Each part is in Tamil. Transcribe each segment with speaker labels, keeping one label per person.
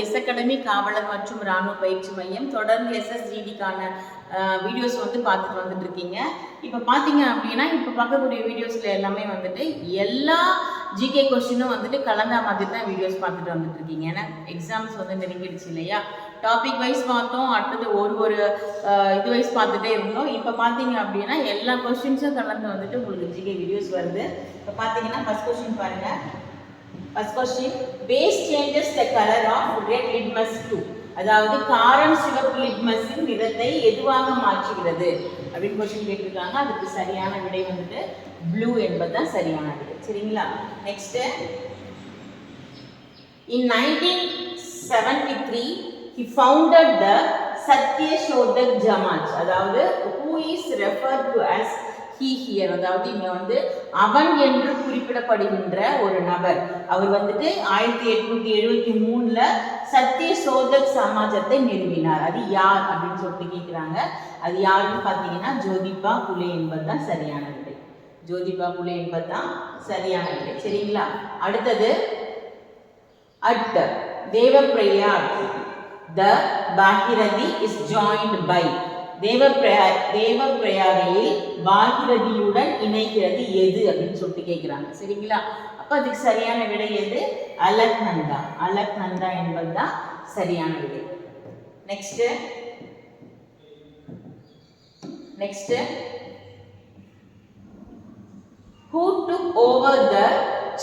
Speaker 1: எஸ் அகாடமி காவலர் மற்றும் ராணுவ பயிற்சி மையம் தொடர்ந்து எஸ்எஸ்ஜிடிக்கான வீடியோஸ் வந்து பார்த்துட்டு வந்துட்டு இருக்கீங்க இப்போ பார்த்தீங்க அப்படின்னா இப்போ பார்க்கக்கூடிய வீடியோஸில் எல்லாமே வந்துட்டு எல்லா ஜிகே கொஸ்டினும் வந்துட்டு கலந்தா மாதிரி தான் வீடியோஸ் பார்த்துட்டு வந்துட்டு இருக்கீங்க ஏன்னா எக்ஸாம்ஸ் வந்து நெருங்கிடுச்சு இல்லையா? டாபிக் வைஸ் பார்த்தோம் அடுத்தது ஒரு ஒரு இது வைஸ் பார்த்துட்டே இருந்தோம். இப்போ பார்த்தீங்க அப்படின்னா எல்லா கொஸ்டின்ஸும் கலந்து வந்துட்டு உங்களுக்கு ஜிகே வீடியோஸ் வருது. இப்போ பார்த்தீங்கன்னா ஃபஸ்ட் கொஸ்டின் பாருங்கள் first question base changes the colour of red litmus to அதாவது காரம் சிவப்பு லிட்மஸின் நிறத்தை எதுவாக மாற்றுகிறது? அப்படின்னு கொஸ்டின் கேட்டிருக்காங்க. அதுக்கு சரியான விடை வந்துட்டு ப்ளூ என்பது தான் சரியான விடை. சரிங்களா? Next In 1973, he founded the Satya Shodak Samaj அதாவது who is refer to as he here அதாவது இங்க வந்து அவன் என்று குறிப்பிடப்படுகின்ற ஒரு நபர். அவர் வந்துட்டு ஆயிரத்தி எட்நூத்தி எழுபத்தி மூணுல சத்திய சோதக் சமாஜத்தை நிறுவினார். அது யார் அப்படின்னு சொல்லிட்டு கேட்குறாங்க அது யாருன்னு பார்த்தீங்கன்னா ஜோதிபா புலே என்பது தான் சரியான விடை. ஜோதிபா புலே என்பது தான் சரியான விடை. சரிங்களா? அடுத்தது At Devaprayag, the Bhagirathi is joined by தேவப்பிரயா தேவப்பிரயாகையில் பாகிரதியுடன் இணைக்கிறது எது அப்படின்னு சொல்லிட்டு கேட்குறாங்க சரிங்களா? அப்போ அதுக்கு சரியான விடை எது? அலக்நந்தா. அலக்நந்தா என்பது தான் சரியான விடை. Next next who took over the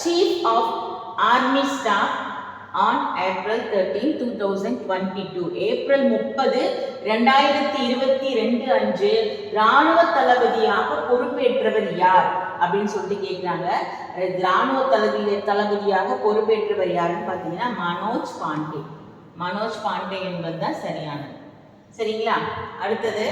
Speaker 1: chief of army staff on April thirteen two thousand twenty two April முப்பது ரெண்டாயிரத்தி இருபத்தி ரெண்டு அன்று ராணுவ தளபதியாக பொறுப்பேற்றவர் யார்? அப்படின்னு சொல்லிட்டு கேட்குறாங்க ராணுவ தளபதி தளபதியாக பொறுப்பேற்றவர் யாருன்னு பார்த்தீங்கன்னா மனோஜ் பாண்டே. மனோஜ் பாண்டே என்பது தான் சரியானது. சரிங்களா? அடுத்தது.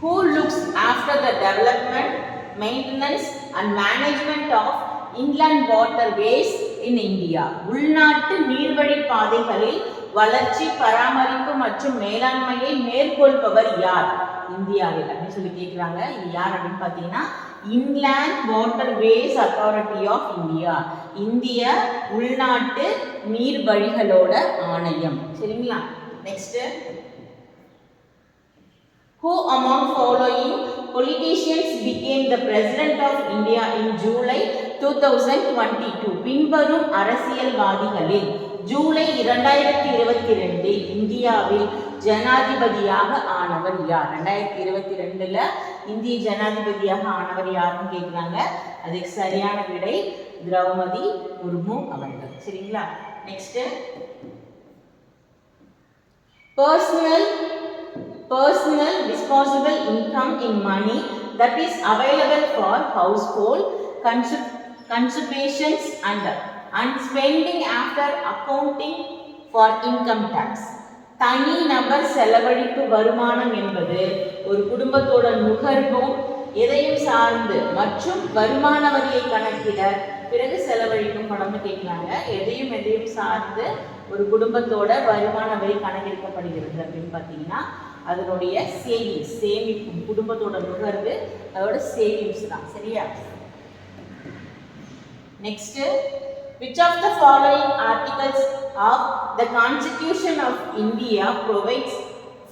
Speaker 1: Who looks after the development, maintenance and management of inland water ways in India. உள்நாட்டு நீர்வழி பாதைகளில் வளர்ச்சி பராமரிப்பு மற்றும் மேலாண்மையை மேற்கொள்பவர் யார்? இந்தியாவில் அப்படின்னு சொல்லி கேட்குறாங்க இது யார் அப்படின்னு பார்த்தீங்கன்னா inland waterways authority of India. இந்திய உள்நாட்டு நீர் வழிகளோட ஆணையம். சரிங்களா? Next Who among following politicians became the president of India in July 2022? பின்வரும் அரசியல்வாதிகளில் ஜூலை இரண்டாயிரத்தி இருபத்தி ரெண்டில் இந்தியாவில் ஜனாதிபதியாக ஆனவர் யார்? ரெண்டாயிரத்தி இருபத்தி ரெண்டுல இந்திய ஜனாதிபதியாக ஆனவர் யாருன்னு கேட்குறாங்க அதுக்கு சரியான விடை திரௌபதி முர்மு அவர்கள். சரிங்களா? Next personal personal income in money that is available for household consu- consumptions and and spending after accounting for income tax. தனி நபர் செலவழிப்பு வருமானம் என்பது ஒரு குடும்பத்தோட நுகர்வும் எதையும் சார்ந்து மற்றும் வருமான வரியை கணக்கிட பிறகு செலவழிக்கும் பணம்னு கேட்குறாங்க. எதையும் எதையும் சார்ந்து ஒரு குடும்பத்தோட வருமான வரி கணக்கெடுக்கப்படுகிறது அப்படின்னு பார்த்தீங்கன்னா அதனுடைய சேவிங்ஸ் சேமிப்பு குடும்பத்தோட நுகர்வு அதோட சேவிங்ஸ் தான். சரியா? Next which of the following articles of the constitution of india provides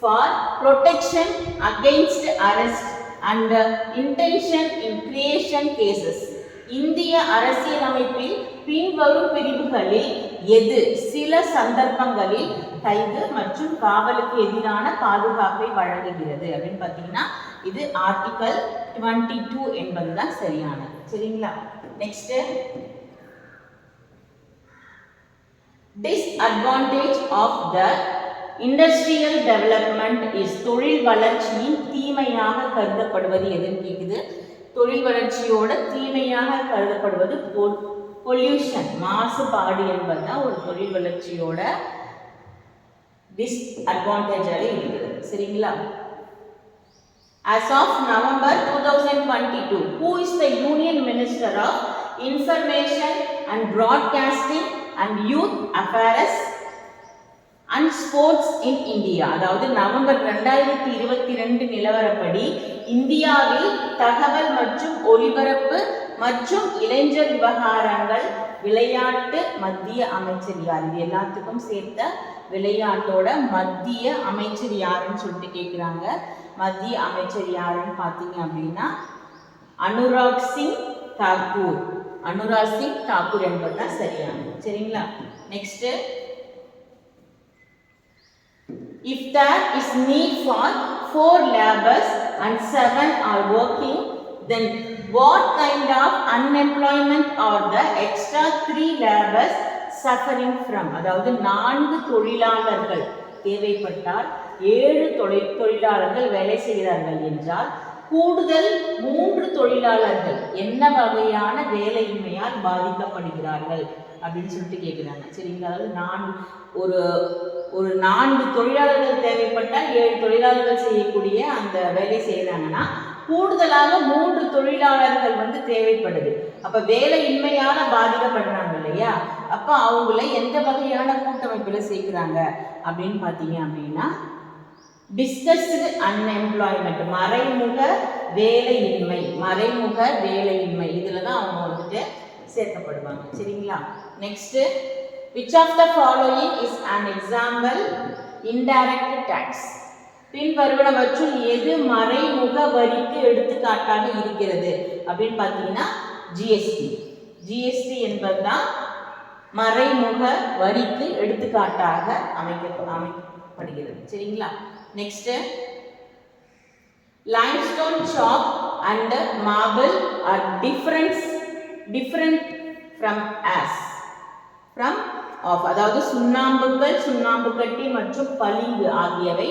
Speaker 1: for protection against arrest and intention in creation cases? இந்திய அரசியலமைப்பில் பின்வரும் பிரிவுகளில் எது? சில சந்தர்ப்பங்களில் கைது மற்றும் காவலுக்கு எதிரான பாதுகாப்பை வழங்குகிறது அப்படின்னு பார்த்தீங்கன்னா இது ஆர்டிகல் டுவெண்ட்டி டூ என்பதுதான் சரியானது. சரிங்களா? Next disadvantage of the industrial development is தொழில் வளர்ச்சியின் தீமையாக கருதப்படுவது எதுன்னு கேட்குது தொழில் வளர்ச்சியோட தீமையாக கருதப்படுவது பொல்யூஷன் மாசுபாடு என்பது தான் ஒரு தொழில் வளர்ச்சியோட டிஸ்அட்வான்டேஜாக இருக்குது. சரிங்களா? As of November 2022, who is the Union Minister of Information and Broadcasting and Youth Affairs and sports in India அதாவது நவம்பர் ரெண்டாயிரத்தி இருபத்தி ரெண்டு நிலவரப்படி இந்தியாவில் தகவல் மற்றும் ஒலிபரப்பு மற்றும் இளைஞர் விவகாரங்கள் விளையாட்டு மத்திய அமைச்சர் யார்? இது எல்லாத்துக்கும் சேர்த்த விளையாட்டோட மத்திய அமைச்சர் யாருன்னு சொல்லிட்டு கேட்குறாங்க மத்திய அமைச்சர் யாருன்னு பார்த்தீங்க அப்படின்னா அனுராக் சிங் தாக்கூர். அனுராஜ் சிங் தாக்கூர் என்பது தான் சரியானது சரிங்களா next if there is need for four labourers and seven are working then what kind of unemployment are the extra three labourers suffering from அதாவது நான்கு தொழிலாளர்கள் தேவைப்பட்டால் ஏழு தொழில் தொழிலாளர்கள் வேலை செய்கிறார்கள் என்றால் கூடுதல் மூன்று தொழிலாளர்கள் என்ன வகையான வேலையின்மையால் பாதிக்கப்படுகிறார்கள் அப்படின்னு சொல்லிட்டு கேட்குறாங்க சரிங்களா? அதாவது நான் ஒரு ஒரு நான்கு தொழிலாளர்கள் தேவைப்பட்டால் ஏழு தொழிலாளர்கள் செய்யக்கூடிய அந்த வேலை செய்கிறாங்கன்னா கூடுதலாக மூன்று தொழிலாளர்கள் வந்து தேவைப்படுது. அப்ப வேலையின்மையால பாதிக்கப்படுறாங்க இல்லையா? அப்ப அவங்கள எந்த வகையான கூட்டமைப்புல சேர்க்கிறாங்க அப்படின்னு பாத்தீங்க அப்படின்னா டிஸ்கஸ்டு அன்எம்ப்ளாய்மெண்ட் மறைமுக வேலையின்மை மறைமுக வேலையின்மை இதில் தான் அவங்க வந்துட்டு சேர்க்கப்படுவாங்க. சரிங்களா? Next which of the following is an example indirect tax பின்வருவனவற்றுள் எது மறைமுக வரிக்கு எடுத்துக்காட்டாக இருக்கிறது? அப்படின்னு பார்த்தீங்கன்னா ஜிஎஸ்டி ஜிஎஸ்டி என்பதுதான் மறைமுக வரிக்கு எடுத்துக்காட்டாக அமைக்க அமைக்கப்படுகிறது. சரிங்களா? Next limestone chalk and marble are different different from as from of அதாவது சுண்ணாம்புகள் சுண்ணாம்பு கட்டி மற்றும் பளிங்கு ஆகியவை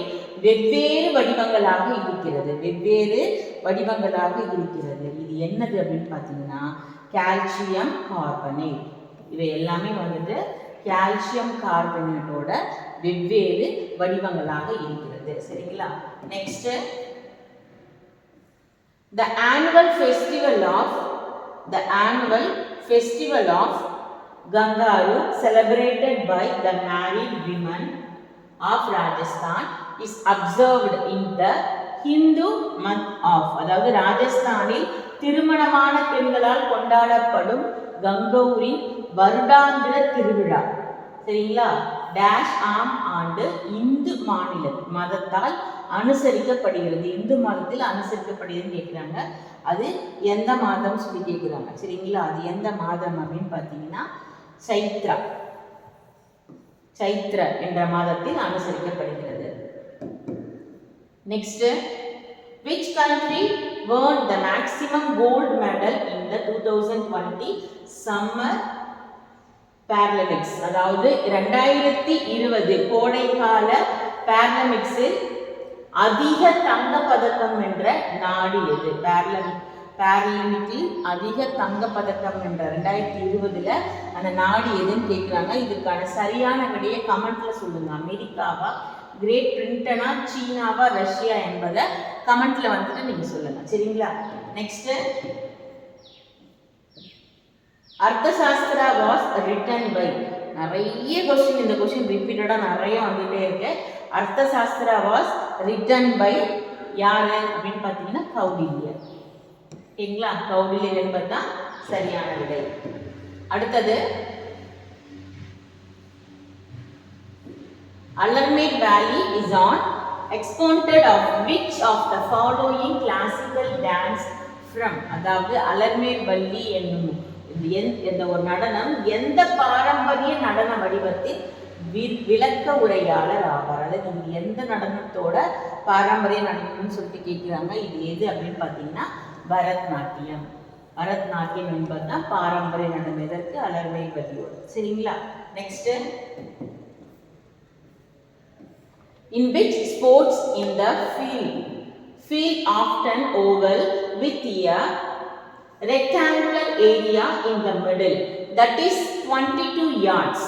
Speaker 1: வெவ்வேறு வடிவங்களாக இருக்கிறது. வெவ்வேறு வடிவங்களாக இருக்கிறது. இது என்னது அப்படின்னு பார்த்தீங்கன்னா கால்சியம் கார்பனேட் இவை எல்லாமே வந்துட்டு கால்சியம் கார்பனேட்டோட வெவ்வேறு வடிவங்களாக இருக்கிறது. வருது சரிங்களா next the annual festival of the annual festival of Gangaur celebrated by the married women of Rajasthan is observed in the Hindu month of அதாவது ராஜஸ்தானில் திருமணமான பெண்களால் கொண்டாடப்படும் கங்கௌரி வருடாந்திர திருவிழா சரிங்களா டேஷ் ஆம் ஆண்டு இந்து மாநில மதத்தால் அனுசரிக்கப்படுகிறது. இந்து மதத்தில் அனுசரிக்கப்படுகிறதுன்னு கேட்குறாங்க அது எந்த மாதம் சொல்லி கேட்குறாங்க சரிங்களா? அது எந்த மாதம் அப்படின்னு பார்த்தீங்கன்னா சைத்ரா. சைத்ர என்ற மாதத்தில் அனுசரிக்கப்படுகிறது. Next which country won the maximum gold medal in the 2020 summer Paralympics அதாவது ரெண்டாயிரத்தி இருபது கோடைக்கால பேரலமிக்ஸில் அதிக தங்க பதக்கம் என்ற நாடு எது? பேரலமிக் பேரலமிக்கில் அதிக தங்க பதக்கம் என்ற ரெண்டாயிரத்தி இருபதுல அந்த நாடு எதுன்னு கேட்குறாங்க இதுக்கான சரியான விடையை கமெண்ட்ல சொல்லுங்க. அமெரிக்காவா? கிரேட் பிரிண்டனா சீனாவா? ரஷ்யா என்பதை கமெண்ட்ல வந்துட்டு நீங்க சொல்லுங்க. சரிங்களா? Next Arthashastra was written by நிறைய கொஸ்டின் இந்த கொஸ்டின் ரிப்பீட்டடாக நிறைய வந்துகிட்டே இருக்கு. அர்த்தசாஸ்திரா வாஸ் ரிட்டன் பை யார் அப்படின்னு பார்த்தீங்கன்னா கௌடில்யர். ஓகேங்களா? கௌடில்யர் என்பது தான் சரியான விடை அடுத்தது Alarmate Valley is on exponted of which of the following classical dance from? அதாவது அலர்மேட் வள்ளி என்னும் இந்த ஒரு நடனம் எந்த பாரம்பரிய நடன வடிவத்தில் வி- விளக்க உரையாளர் ஆவார். அதாவது இது எந்த நடனத்தோட பாரம்பரிய நடனம்னு சொல்லிட்டு கேட்குறாங்க இது எது அப்படின்னு பார்த்தீங்கன்னா பரதநாட்டியம். பரதநாட்டியம் என்பது தான் பாரம்பரிய நடனம். எதற்கு? அலர்வை வள்ளியோடு சரிங்களா? Next in which sports in the field? Field often oval with a rectangular area in the middle. That is 22 yards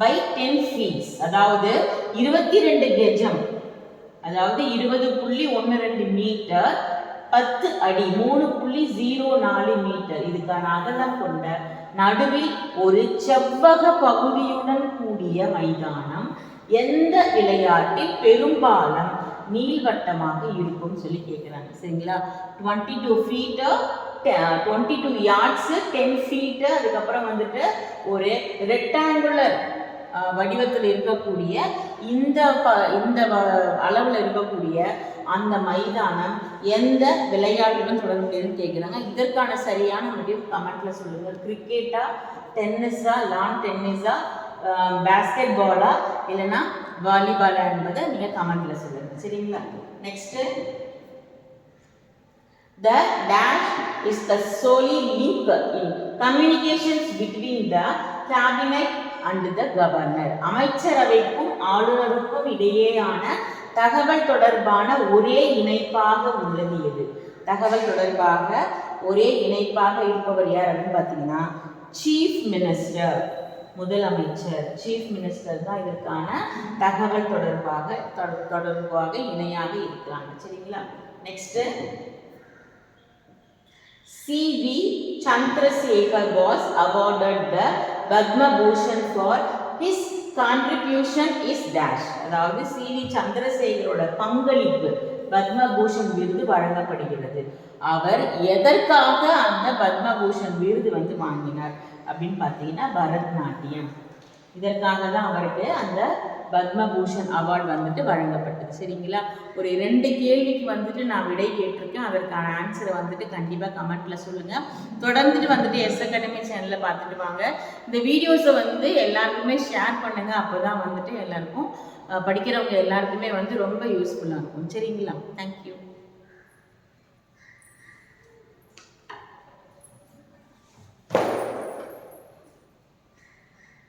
Speaker 1: by 10 feet. அதாவது 22 கெஜம். அதாவது இருபது புள்ளி ஒன்று ரெண்டு மீட்டர் பத்து அடி. மூணு புள்ளி ஜீரோ நாலு மீட்டர். இதுக்கான அகலம் கொண்ட நடுவில் ஒரு செவ்வக பகுதியுடன் கூடிய மைதானம். எந்த விளையாட்டில் பெரும்பாலும் நீள்வட்டமாக இருக்கும் சொல்லி கேட்குறாங்க சரிங்களா? Twenty two feet twenty two yards ten feet அதுக்கப்புறம் வந்துட்டு ஒரு ரெக்டாங்குலர் வடிவத்தில் இருக்கக்கூடிய இந்த ப இந்த அளவில் இருக்கக்கூடிய அந்த மைதானம் எந்த விளையாட்டுடன் தொடர்புடையதுன்னு கேட்குறாங்க இதற்கான சரியான முடிவு கமெண்ட்டில் சொல்லுங்கள் கிரிக்கெட்டா டென்னிஸா லான் டென்னிஸா பேஸ்கெட் பாலா இல்லைன்னா வாலிபாலா என்பதை நீங்கள் கமெண்ட்டில் சொல்லுங்கள் சரிங்களா? Next The dash is the solely link in communications between the cabinet and the governor. அமைச்சரவைக்கும் ஆளுநருக்கும் இடையேயான தகவல் தொடர்பான ஒரே இணைப்பாக உள்ளது எது? தகவல் தொடர்பாக ஒரே இணைப்பாக இருப்பவர் யார் அப்படின்னு பார்த்தீங்கன்னா சீஃப் மினிஸ்டர் முதலமைச்சர். சீஃப் மினிஸ்டர் தான் இதற்கான தகவல் தொடர்பாக தொடர்- தொடர்பாக இணையாக இருக்கிறாங்க. சரிங்களா? Next C.V. Chandrasekhar was awarded the Padma Bhushan for his contribution is dash அதாவது சி.வி. சந்திரசேகரோட பங்களிப்பு பத்மபூஷன் விருது வழங்கப்படுகிறது அவர் எதற்காக அந்த பத்மபூஷன் விருது வந்து வாங்கினார் அப்படின்னு பார்த்தீங்கன்னா பரதநாட்டியம் இதற்காக தான் அவருக்கு அந்த பத்மபூஷன் அவார்ட் வந்துட்டு வழங்கப்பட்டது. சரிங்களா? ஒரு ரெண்டு கேள்விக்கு வந்துட்டு நான் விடை கேட்டிருக்கேன். அதற்கான ஆன்சரை வந்துட்டு கண்டிப்பாக கமெண்ட்ல சொல்லுங்க. தொடர்ந்துட்டு வந்துட்டு எஸ் அகாடமி சேனலில் பார்த்துட்டு வாங்க. இந்த வீடியோஸை வந்து எல்லாருக்குமே ஷேர் பண்ணுங்க. அப்பதான் வந்துட்டு எல்லாருக்கும் படிக்கிறவங்க எல்லாருக்குமே வந்து ரொம்ப யூஸ்ஃபுல்லாக இருக்கும். சரிங்களா? தேங்க்யூ